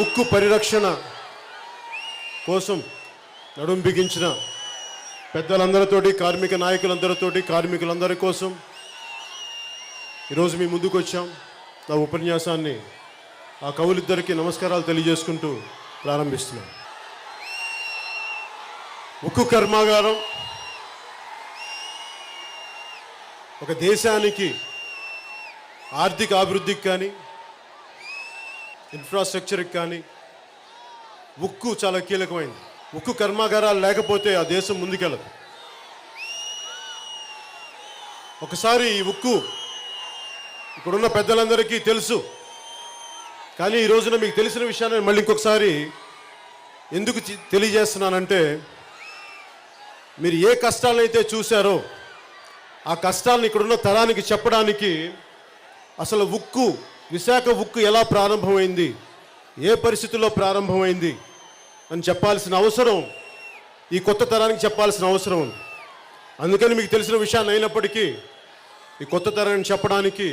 ఉక్కు పరిరక్షణ కోసం నడుం బిగించిన పెద్దలందరితోటి కార్మిక నాయకులందరితోటి కార్మికులందరి కోసం ఈరోజు మీ ముందుకు వచ్చాం. నా ఉపన్యాసాన్ని ఆ కవులిద్దరికీ నమస్కారాలు తెలియజేసుకుంటూ ప్రారంభిస్తున్నాం. ఉక్కు కర్మాగారం ఒక దేశానికి ఆర్థిక అభివృద్ధికి కానీ ఇన్ఫ్రాస్ట్రక్చర్కి కానీ ఉక్కు చాలా కీలకమైంది. ఉక్కు కర్మాగారాలు లేకపోతే ఆ దేశం ముందుకెళ్ళదు. ఒకసారి ఈ ఉక్కు ఇక్కడున్న పెద్దలందరికీ తెలుసు. కానీ ఈ రోజున మీకు తెలిసిన విషయాన్ని మళ్ళీ ఇంకొకసారి ఎందుకు తెలియజేస్తున్నానంటే మీరు ఏ కష్టాలైతే చూశారో ఆ కష్టాలను ఇక్కడున్న తరానికి చెప్పడానికి అసలు ఉక్కు విశాఖ ఉక్కు ఎలా ప్రారంభమైంది? ఏ పరిస్థితుల్లో ప్రారంభమైంది? అని చెప్పాల్సిన అవసరం ఈ కొత్త తరానికి చెప్పాల్సిన అవసరం ఉంది. అందుకని మీకు తెలిసిన విషయాన్ని అయినప్పటికీ ఈ కొత్త తరాన్ని చెప్పడానికి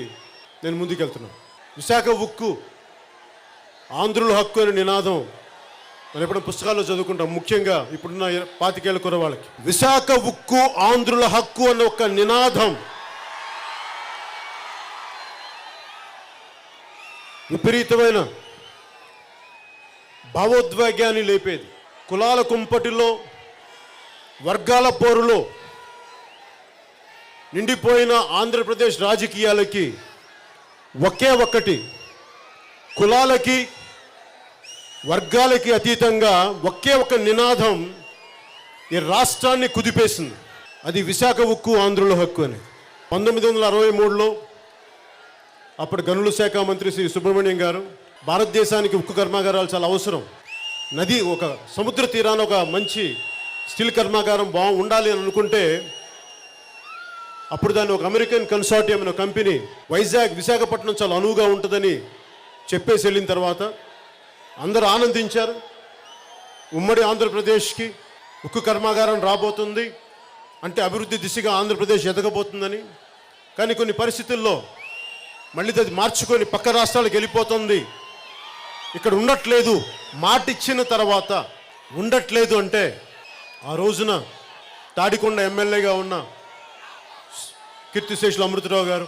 నేను ముందుకెళ్తున్నాను విశాఖ ఉక్కు ఆంధ్రుల హక్కు అనే నినాదం మనం ఎప్పుడు పుస్తకాల్లో చదువుకుంటాం. ముఖ్యంగా ఇప్పుడున్న పాతికేళ్ళ కుర వాళ్ళకి విశాఖ ఉక్కు ఆంధ్రుల హక్కు అన్న ఒక నినాదం విపరీతమైన భావోద్వేగాన్ని లేపేది. కులాల కుంపటిలో వర్గాల పోరులో నిండిపోయిన ఆంధ్రప్రదేశ్ రాజకీయాలకి ఒకే ఒక్కటి కులాలకి వర్గాలకి అతీతంగా ఒకే ఒక నినాదం ఈ రాష్ట్రాన్ని కుదిపేసింది. అది విశాఖ ఉక్కు ఆంధ్రుల హక్కు అని. పంతొమ్మిది వందల అరవై మూడులో అప్పుడు గనుల శాఖ మంత్రి శ్రీ సుబ్రహ్మణ్యం గారు భారతదేశానికి ఉక్కు కర్మాగారాలు చాలా అవసరం. నది ఒక సముద్ర తీరాన ఒక మంచి స్టీల్ కర్మాగారం బాగు ఉండాలి అని అనుకుంటే అప్పుడు దాన్ని ఒక అమెరికన్ కన్సార్టియం అనే కంపెనీ వైజాగ్ విశాఖపట్నం చాలా అనువుగా ఉంటుందని చెప్పేసి వెళ్ళిన తర్వాత అందరూ ఆనందించారు. ఉమ్మడి ఆంధ్రప్రదేశ్కి ఉక్కు కర్మాగారం రాబోతుంది. అంటే అభివృద్ధి దిశగా ఆంధ్రప్రదేశ్ ఎదగబోతుందని. కానీ కొన్ని పరిస్థితుల్లో మళ్ళీ అది మార్చుకొని పక్క రాష్ట్రాలకు వెళ్ళిపోతుంది. ఇక్కడ ఉండట్లేదు. మాట ఇచ్చిన తర్వాత ఉండట్లేదు అంటే ఆ రోజున తాడికొండ ఎమ్మెల్యేగా ఉన్న కీర్తిశేషులు అమృతరావు గారు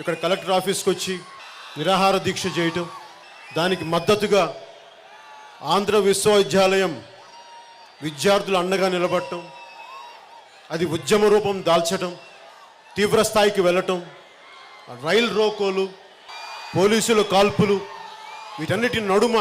ఇక్కడ కలెక్టర్ ఆఫీస్కి వచ్చి నిరాహార దీక్ష చేయటం దానికి మద్దతుగా ఆంధ్ర విశ్వవిద్యాలయం విద్యార్థులు అండగా నిలబడటం అది ఉద్యమ రూపం దాల్చటం తీవ్ర స్థాయికి వెళ్ళటం రైలు రోకోలు పోలీసుల కాల్పులు వీటన్నిటి నడుమ